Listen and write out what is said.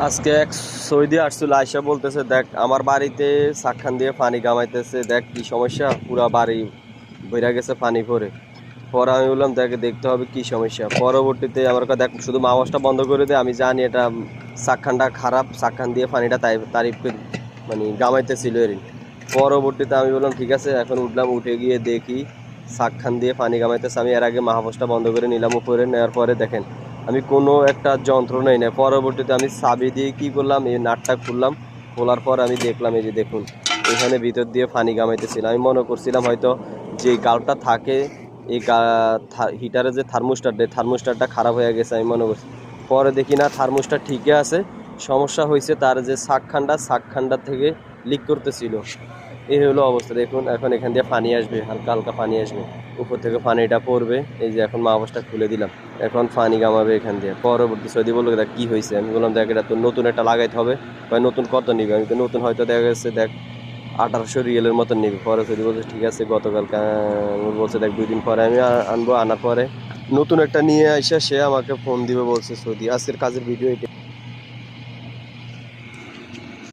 আজকে এক সৌদি আসছিল আয়সা বলতেছে, দেখ, আমার বাড়িতে সাক্ষান দিয়ে পানি কামাইতেছে, দেখ কি সমস্যা, পুরা বাড়ি বইরা গেছে পানি ভরে। পরে আমি বললাম, দেখ, দেখতে হবে কি সমস্যা। পরবর্তীতে আমার কথা, দেখ, শুধু মাওয়াজটা বন্ধ করে দে, আমি জানি এটা সাক্ষানটা খারাপ সাক্ষান দিয়ে পানিটা তাই, তারিফ মানে গামাইতেছিল এরই পরবর্তীতে আমি বললাম, ঠিক আছে। এখন উঠলাম, উঠে গিয়ে দেখি সাক্ষান দিয়ে পানি গামাইতেছে আমি এর আগে মাহফসটা বন্ধ করে নিলাম উপরে, নেওয়ার পরে দেখেন আমি কোনো একটা যন্ত্র নেই না। পরবর্তীতে আমি চাবি দিয়ে কি করলাম? এই নাটটা খুললাম। খোলার পর আমি দেখলাম, এই যে দেখুন, এখানে ভিতর দিয়ে পানি গামাইতেছিল। আমি মনে করছিলাম হয়তো যে গালটা থাকে, এই গা হিটারে যে থার্মোস্টার দেয় থার্মোস্টারটা খারাপ হয়ে গেছে, আমি মনে করছি। পরে দেখি না, থার্মোস্টার ঠিকই আছে। সমস্যা হয়েছে তার যে শাকখান্ডা শাকখান্ডা থেকে লিক করতেছিল। এই হলো অবস্থা। দেখুন, এখন এখান দিয়ে পানি আসবে, হালকা হালকা পানি আসবে। উপর থেকে পানিটা পড়বে। এই যে এখন মা অবস্থা খুলে দিলাম। এখন ফানি কামাবে এখান দিয়ে। পরবর্তী সৌদি বলল, দেখ কী হয়েছে আমি বললাম, দেখ, এটা তো নতুন একটা লাগাইতে হবে। বা নতুন কত নিবে? আমি তো নতুন হয়তো দেখা গেছে, দেখ, আঠারোশো রিয়েলের মতন নিবে। পরে সৌদি বলছে ঠিক আছে গতকাল বলছে, দেখ, দুই দিন পরে আমি আনব। আনার পরে নতুন একটা নিয়ে আসে সে আমাকে ফোন দিবে, বলছে, সৌদি, আজকের কাজের ভিডিও এটা